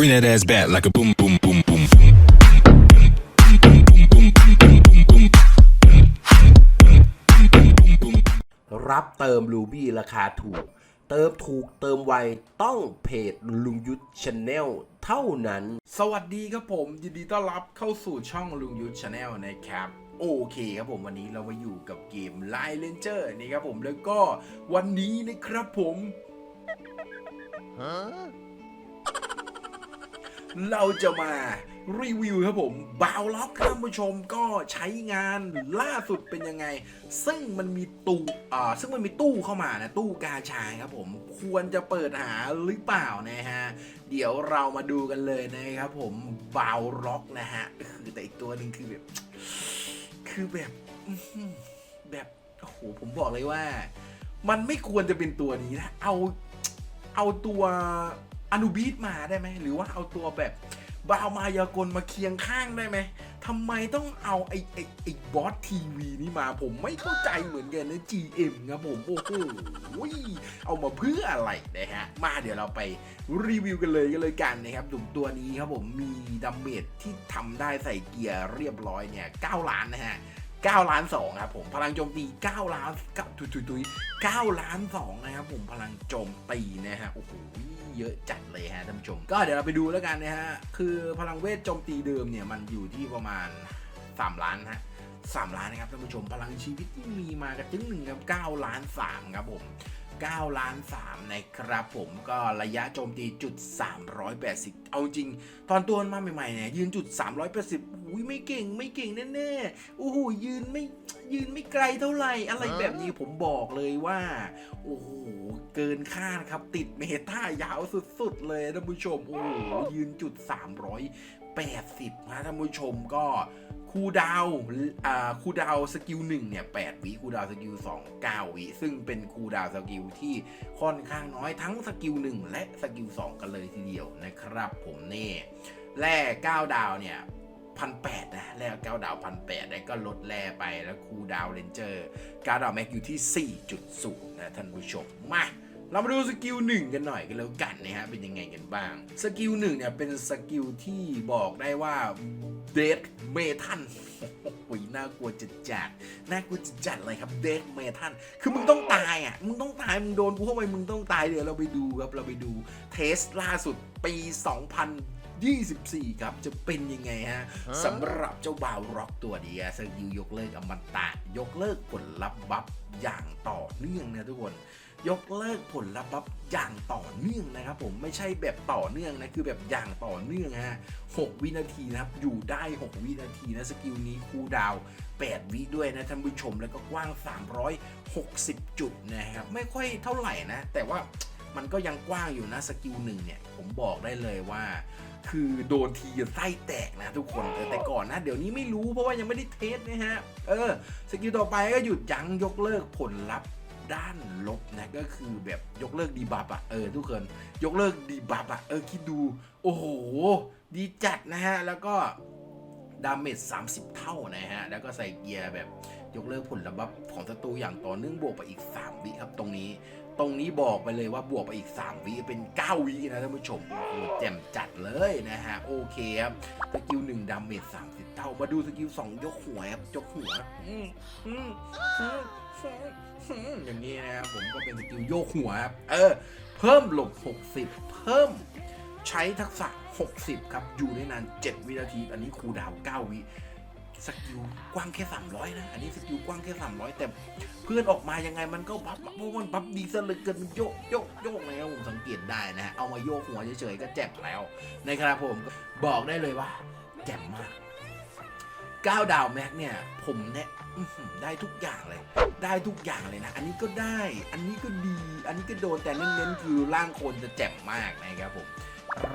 Bring that ass back like a boom, boom, boom, boom. รับเติมรูบี้ราคาถูก เติมถูกเติมไวต้องเพจลุงยุทธชาแนลเท่านั้น สวัสดีครับผม ยินดีต้อนรับเข้าสู่ช่องลุงยุทธชาแนลนะครับ โอเคครับผมวันนี้เรามาอยู่กับเกม Line Ranger นี่ครับผมแล้วก็วันนี้นะครับผม เราจะมารีวิวครับผมบาวล็อกท่านผู้ชมก็ใช้งานล่าสุดเป็นยังไง ซึ่งมันมีตู้อ่าซึ่งมันมีตู้เข้ามานะตู้กาชายครับผมควรจะเปิดหาหรือเปล่านะฮะ เดี๋ยวเรามาดูกันเลยนะครับผมบาวล็อกนะฮะคือแต่อีกตัวหนึ่งคือแบบ คือแบบแบบโอ้โหผมบอกเลยว่า มันไม่ควรจะเป็นตัวนี้นะเอาเอาตัว อนุบีทมาได้ไหมหรือว่าเอาตัวแบบบาวมายากลมาเคียงข้างได้ไหมทำไมต้องเอาไอ้ไอ้ไอ้บอสทีวีนี่มาผมไม่เข้าใจเหมือนกันนะ GM ครับผมโอ้โหเอามาเพื่ออะไรนะฮะ มาเดี๋ยวเราไปรีวิวกันเลยกันเลยกันนะครับดุมตัวนี้ครับผมมีดัมเมจที่ทำได้ใส่เกียร์เรียบร้อยเนี่ย 9 ล้านนะฮะ9ล้าน2ครับผมพลังโจมตี 9 ล้าน9ตุยตุยตุย9ล้าน2นะครับผมพลังโจมตีนะฮะโอ้โห เยอะจัดเลยฮะท่านผู้ชม ก็เดี๋ยวเราไปดูแล้วกันนะฮะ คือพลังเวทโจมตีเดิมเนี่ยมันอยู่ที่ประมาณ 3 ล้านฮะ3ล้านนะครับท่านผู้ชมพลังชีวิตที่มีมากระจึงหนึ่งครับ9ล้าน3ครับผม 9 ล้าน 3 นะครับผมก็ระยะโจมตีจุด 380 เอาจริง ตอนตัวมันมาใหม่ๆเนี่ยยืนจุด 380อุ้ยไม่เก่งไม่เก่งแน่ๆโอ้โหยืนไม่ยืนไม่ไกลเท่าไหร่อะไรแบบนี้ผมบอกเลยว่า โอ้โห เกินคาดครับติดเมตายาวสุดๆ เลยท่านผู้ชม โอ้โหยืนจุด 380นะท่านผู้ชมก็ คูดาวอ่าคูดาวสกิล1เนี่ย8วิคูดาวสกิล2 9วิซึ่งเป็นคูดาวสกิลที่ค่อนข้างน้อยทั้งสกิล1และสกิล2กันเลยทีเดียวนะครับผมเน่แร่9ดาวเนี่ยพันแปดนะแร่9ดาวพันแปดแล้วก็ลดแร่ไปแล้วคูดาวเรนเจอร์9ดาวแม็กอยู่ที่4.0นะท่านผู้ชมมาเรามาดูสกิลหนึ่งกันหน่อยกันแล้วกันนะฮะเป็นยังไงกันบ้าง สกิลหนึ่งเนี่ยเป็นสกิลที่บอกได้ว่า เดดเมทันโอ้ยน่ากลัวจะจัดน่ากลัวจะจัดเลยครับเดดเมทันคือมึงต้องตายอะ มึงต้องตาย มึงโดนกูเข้าไปมึงต้องตายเดี๋ยวเราไปดูครับ เราไปดูเทสล่าสุดปี 2024 ครับ จะเป็นยังไงฮะสำหรับเจ้าบาวร็อกตัวนี้สกิลยกเลิกอมตะยกเลิกผลลัพธ์บัฟอย่างต่อเนื่องนะทุกคน ยกเลิกผลลัพธ์บัฟอย่างต่อเนื่องนะครับ ผมไม่ใช่แบบต่อเนื่องนะคือแบบอย่างต่อเนื่องฮะ6วินาทีนะครับอยู่ได้ 6 วินาทีนะสกิลนี้คูดาว 8 วิด้วยนะท่านผู้ชมแล้วก็กว้าง 360 จุดนะครับไม่ค่อยเท่าไหร่นะ แต่ว่ามันก็ยังกว้างอยู่นะสกิลหนึ่งเนี่ย ผมบอกได้เลยว่า คือโดนทีไส้แตกนะทุกคนแต่ก่อนนะ เดี๋ยวนี้ไม่รู้เพราะว่ายังไม่ได้เทสนะฮะ เออ สกิลต่อไปก็หยุดยั้งยกเลิกผลลัพธ์ ด้านลบนะก็คือแบบยกเลิกดีบัฟอะเออทุกคนยกเลิกดีบัฟอะเออคิดดู โอ้โห ดีจัดนะฮะ แล้วก็ดาเมจ30 เท่านะฮะ แล้วก็ใส่เกียร์แบบยกเลิกผลลัพธ์ของศัตรูอย่างต่อเนื่องบวกไปอีก 3 วิครับตรงนี้ ตรงนี้บอกไปเลยว่าบวกไปอีก 3 วิเป็น 9 วินะท่านผู้ชมโอ้โหแจ่มจัดเลยนะฮะ โอเคครับ สกิล1ดาเมจ30 เท่า มาดูสกิล2ยกหัวครับยกหัวอืมอืมอืม อย่างนี้นะครับผมก็เป็นสกิลโยกหัวครับ เออ เพิ่มหลบ 60 เพิ่มใช้ทักษะ 60 ครับ อยู่ได้นาน 7 วินาที อันนี้ครูดาว 9 วิสกิลกว้างแค่ 300 นะ อันนี้สกิลกว้างแค่ 300 แต่เพื่อนออกมายังไงมันก็บัฟเพราะมันบัฟดีซะเหลือเกินมันโยกโยกโยกนะครับผมสังเกตได้นะฮะเอามาโยกหัวเฉยๆก็แจ่มแล้ว นะครับผมบอกได้เลยว่าแจ่มมาก 9 ดาวแม็กเนี่ย ผมเนี่ยได้ทุกอย่างเลย ได้ทุกอย่างเลยนะ อันนี้ก็ได้ อันนี้ก็ดี อันนี้ก็โดนแต่เน้นๆคือร่างคนจะแจ่มมากนะครับผม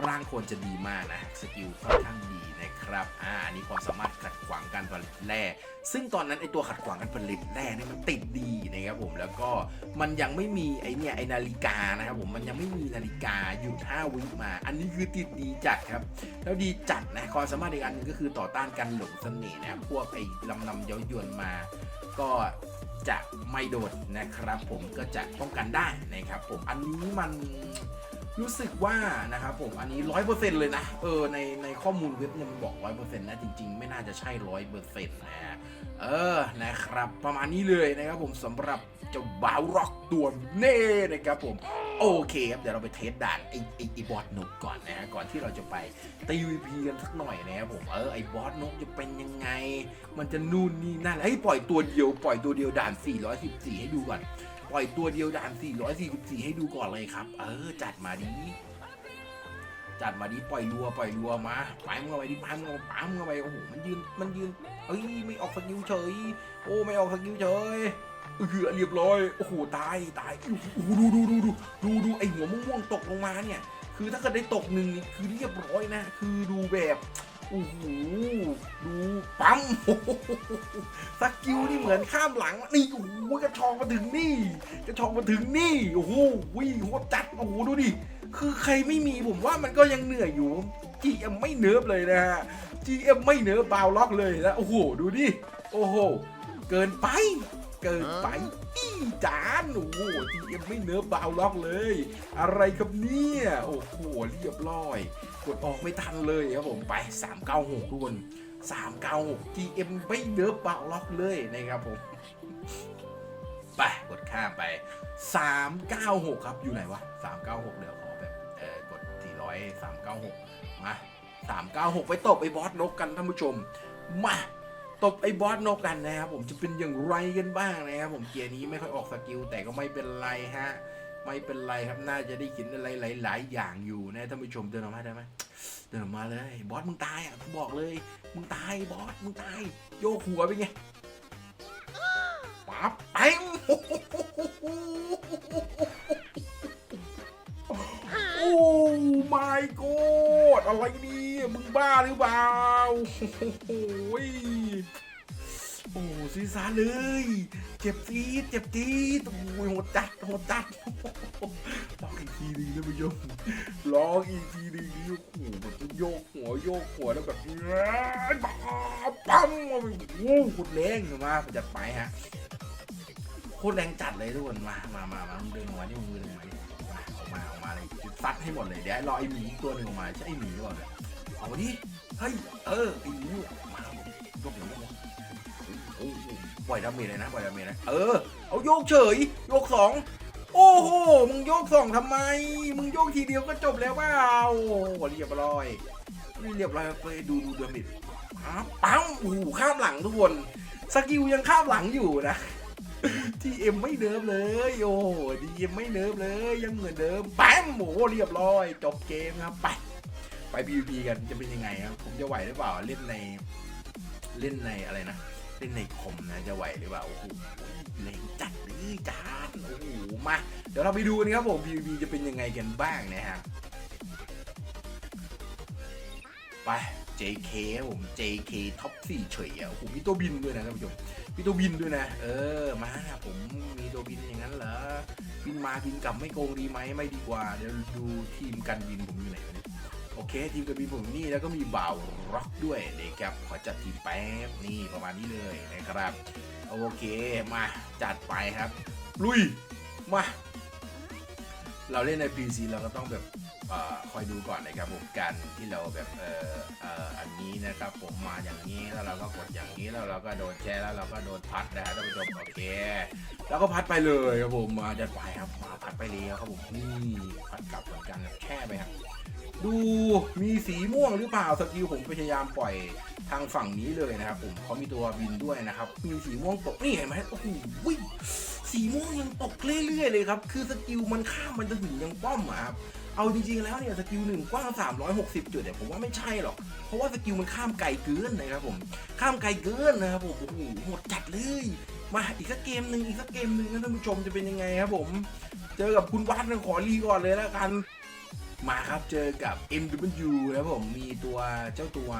ร่างโคนจะดีมากนะ สกิลค่อนข้างดีนะครับอ่าอันนี้ความสามารถขัดขวางการผลิตแร่ซึ่งตอนนั้นไอตัวขัดขวางการผลิตแร่เนี่ยมันติดดีนะครับผมแล้วก็มันยังไม่มีไอเนี่ยไอนาฬิกานะครับผมมันยังไม่มีนาฬิกาหยุด5วิมา อันนี้คือติดดีจัดครับ แล้วดีจัดนะความสามารถอีกอันนึงก็คือต่อต้านการหลงเสน่ห์นะครับพวกไอ้ลำนำเย้ายวนมา ก็จะไม่โดนนะครับ ผมก็จะป้องกันได้นะครับผมอันนี้มัน รู้สึกว่านะครับผมอันนี้ร้อยเปอร์เซ็นต์เลยนะ เออในในข้อมูลเว็บเนี่ยมันบอกร้อยเปอร์เซ็นต์นะจริงๆ ไม่น่าจะใช่ร้อยเปอร์เซ็นต์นะฮะเออนะครับประมาณนี้เลยนะครับผมสำหรับเจ้าบาวร็อกตัวเน่นะครับผมโอเคครับเดี๋ยวเราไปเทสด่านไอไอไอบอสนกก่อนนะฮะก่อนที่เราจะไปตีวีพีกันสักหน่อยนะครับผมเออไอบอสนกจะเป็นยังไง มันจะนู่นนี่นั่นเฮ้ยปล่อยตัวเดียวปล่อยตัวเดียวด่าน 414 ให้ดูก่อน ล่อยตัวเดียวด่าน 444 ให้ดูก่อนเลยครับ เออ จัดมาดี จัดมาดีปล่อยรัวปล่อยรัวมาปั๊มเข้าไปดิปั๊มเข้าปปั๊มเข้าไปโอ้โหมันยืนมันยืนเอ้ยไม่ออกสกิลเฉย โอ้ไม่ออกสกิลเฉยเออเรียบร้อยโอ้โหตายตายโอ้โหดูดูดูดูดูดูไอหัวม่วงๆตกลงมาเนี่ย คือถ้าเกิดได้ตกหนึ่งนี่คือเรียบร้อยนะ คือดูแบบ โอ้โหดูปั๊มสกิลนี่เหมือนข้ามหลังนี่โอ้โหกระชองมาถึงนี่กระชองมาถึงนี่โอ้โหวิ่งโหดจัดโอ้โหดูดิคือใครไม่มีผมว่ามันก็ยังเหนื่อยอยู่ GM ไม่เนิร์ฟเลยนะฮะ GM ไม่เนิร์ฟบาวล็อกเลยนะโอ้โหดูดิโอ้โหเกินไป เกินไปอี จานโอ้โห GM ไม่เนิร์ฟบาวล็อกเลย อะไรครับเนี่ย โอ้โห เรียบร้อย กดออกไม่ทันเลยครับผมไป 396ทุกคน 396 GM ไม่เนิร์ฟบาวล็อกเลยนะครับผม ไป กดข้ามไป 396 ครับอยู่ไหนวะ 396 เดี๋ยวขอแบบเออกด 400 396 มา 396 ไปตบไอ้บอสนกกันท่านผู้ชม มา บไอ้บอสนกกันนะครับผมจะเป็นอย่างไรกันบ้างนะครับผมเกียร์นี้ไม่ค่อยออกสกิลแต่ก็ไม่เป็นไรฮะไม่เป็นไรครับน่าจะได้เห็นอะไรหลาย ๆ อย่างอยู่นะท่านผู้ชมเดินออกมาได้ไหมเดินออกมาเลยบอสมึงตายอะกูบอกเลยมึงตายบอสมึงตาย โยกหัวไปไงปั๊บไปโอ้ my god อะไรนี่มึงบ้าหรือเปล่าโอ้โหโอ้ซีซาเลย เจ็บซีดเจ็บจีดโอ้ยโหดจัดโหดจัดลองอีกทีนึงนะผู้ชมลองอีกทีนึงโอ้โหแบบโยกหัวโยกหัวแล้วแบบปั๊มปั๊มโอ้โหโคตรแรงมาจัดไปฮะโคตรแรงจัดเลยทุกคนมามามามามึงเดินออกมาที่มึงเดินออกมาดิ มาออกมาเลยซัดให้หมดเลยเดี๋ยวรอไอ้หมีตัวหนึ่งออกมาใช่ไอ้หมีหรือเปล่าเนี่ยเอาดิเฮ้ยเออไอ้หมีมาโยกหัวโยกหัวโอ้โหปล่อยดาเมจเลยนะปล่อยดาเมจนะเออเอาโยกเฉยโยกสองโอ้โหมึงโยกสองทำไม มึงโยกทีเดียวก็จบแล้วเปล่าโอ้โหเรียบร้อยเรียบร้อยไปดูดูดาเมจปั๊บปั๊มโอ้โหข้ามหลังทุกคนสกิลยังข้ามหลังอยู่นะ ทีเอ็มไม่เนิร์ฟเลย โอ้ดีเอ็มไม่เนิร์ฟเลย ยังเหมือนเดิมปั๊มโอ้โหเรียบร้อย จบเกมครับ ไป ไป PVP กันจะเป็นยังไงครับ ผมจะไหวหรือเปล่า เล่นใน เล่นในอะไรนะ เล่นในคอมนะ จะไหวหรือเปล่า โอ้โหแรงจัดเลยจานโอ้โห มา เดี๋ยวเราไปดูกันครับผม PVP จะเป็นยังไงกันบ้างนะฮะ ไป JK ผม JK ท็อป4เฉยอะโอ้โหมีตัวบินด้วยนะท่านผู้ชมมีตัวบินด้วยนะ เออมาผมมีตัวบินอย่างนั้นเหรอบินมาบินกลับไม่โกงดีไหมไม่ดีกว่า เดี๋ยวดูทีมกันบินผมอยู่ไหนวะเนี่ยโอเค ทีมกระบี่ผมนี่แล้วก็มีบ่าวร็อกด้วยนะครับขอจัดทีมแป๊บนี่ประมาณนี้เลยนะครับ โอเคมาจัดไปครับ ลุยมา เราเล่นใน PC เราก็ต้องแบบอ่อคอยดูก่อนนะครับผมการที่เราแบบเออเอออันนี้นะครับผมมาอย่างนี้แล้วเราก็กดอย่างนี้แล้วเราก็โดนแชร์แล้วเราก็โดนพัดนะฮะท่านผู้ชมโอเค แล้วก็พัดไปเลยครับผมมาจัดไปครับมาพัดไปเลยครับผมนี่พัดกลับเหมือนกันแบบแค่ไปครับดูมีสีม่วงหรือเปล่าสกิลผมพยายามปล่อยทางฝั่งนี้เลยนะครับผมเขามีตัวบินด้วยนะครับ มีสีม่วงตกนี่เห็นไหมโอ้โห สีม่วงยังตกเรื่อยๆเลยครับ คือสกิลมันข้ามมันจะถึงยังป้อมอะครับ เอาจริงๆแล้วเนี่ยสกิลหนึ่งกว้าง 360 จุดเนี่ยผมว่าไม่ใช่หรอก เพราะว่าสกิลมันข้ามไกลเกินนะครับผม ข้ามไกลเกินนะครับผม โอ้โหหมดจัดเลย มาอีกสักเกมหนึ่งอีกสักเกมหนึ่งนะท่านผู้ชมจะเป็นยังไงครับผม เจอกับคุณวัดนะขอรีก่อนเลยแล้วกัน มาครับเจอกับ MW ครับผม มีตัวเจ้าตัว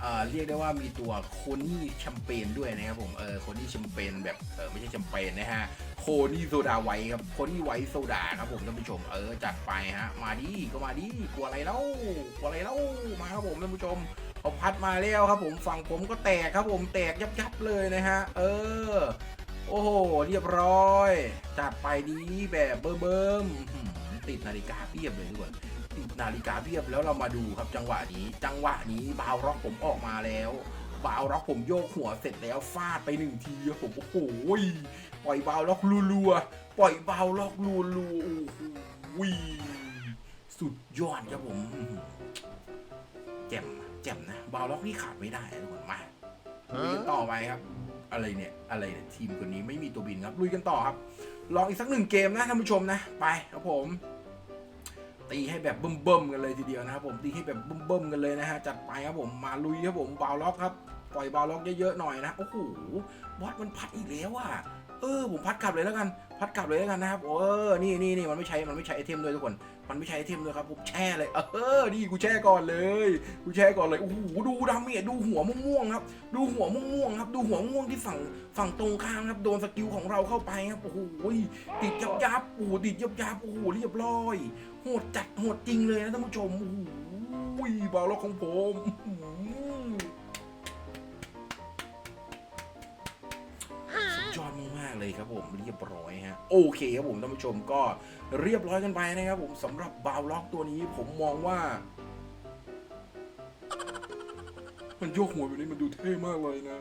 เออเรียกได้ว่ามีตัวโคนี่แชมเปญด้วยนะครับผมเออโคนี่แชมเปญแบบเออไม่ใช่แชมเปญนะฮะโคนี่โซดาไวท์ครับโคนี่ไวท์โซดาครับผมท่านผู้ชมเออจัดไปฮะมาดิก็มาดิกลัวอะไรเล่ากลัวอะไรเล่ามาครับผมท่านผู้ชมเอาพัดมาแล้วครับผมฝั่งผมก็แตกครับผมแตกยับยับเลยนะฮะเออโอ้โหเรียบร้อย จัดไปดีแบบเบิ่มๆติดนาฬิกาเพียบเลยทุกคน ติดนาฬิกาเพียบแล้วเรามาดูครับจังหวะนี้ จังหวะนี้บาวร็อกผมออกมาแล้วบาวร็อกผมโยกหัวเสร็จแล้วฟาดไปหนึ่งทีผมโอ้โหปล่อยบาวล็อกรัวๆปล่อยบาวล็อกรัวๆโอ้โหสุดยอดครับผมแจ่มแจ่มนะบาวล็อกนี่ขาดไม่ได้ทุกคนมาลุยกันต่อไปครับ อะไรเนี่ยอะไรเนี่ยทีมคนนี้ไม่มีตัวบินครับลุยกันต่อครับลองอีกสักหนึ่งเกมนะท่านผู้ชมนะ ไปครับผม ตีให้แบบเบิ่มๆกันเลยทีเดียวนะครับผมตีให้แบบเบิ่มๆกันเลยนะฮะจัดไปครับผมมาลุยครับผมบาวล็อกครับปล่อยบาวล็อกเยอะๆหน่อยนะโอ้โหบอสมันพัดอีกแล้วอะ เออผมพัดกลับเลยแล้วกัน พัดกลับเลยแล้วกันนะครับ เออ นี่นี่นี่มันไม่ใช้ มันไม่ใช้ไอเทมด้วยทุกคน มันไม่ใช้ไอเทมด้วยครับผมแช่เลย เออ นี่กูแช่ก่อนเลย กูแช่ก่อนเลย โอ้โห ดูดาเมจดูหัวม่วงๆครับ ดูหัวม่วงๆครับ ดูหัวม่วงที่ฝั่งฝั่งตรงข้ามครับ โดนสกิลของเราเข้าไปครับ โอ้โห ติดยับยับโอ้โหติดยับยับโอ้โห เรียบร้อย โหดจัด โหดจริงเลยนะท่านผู้ชม โอ้โหบาล็อกของผม ครับผมเรียบร้อยฮะโอเคครับผมท่านผู้ชมก็เรียบร้อยกันไปนะครับผมสำหรับบาวล็อกตัวนี้ผมมองว่า มันโยกหัวแบบนี้มันดูเท่มากเลยนะ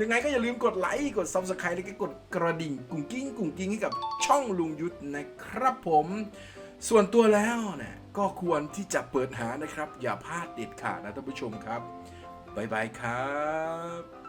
ยังไงก็อย่าลืมกดไลค์กด Subscribe แล้วก็กดกระดิ่งกุ้งกิ้งกุ้งกิ้งให้กับช่องลุงยุทธนะครับผมส่วนตัวแล้วเนี่ยก็ควรที่จะเปิดหานะครับ อย่าพลาดเด็ดขาดนะท่านผู้ชมครับ บ๊ายบายครับ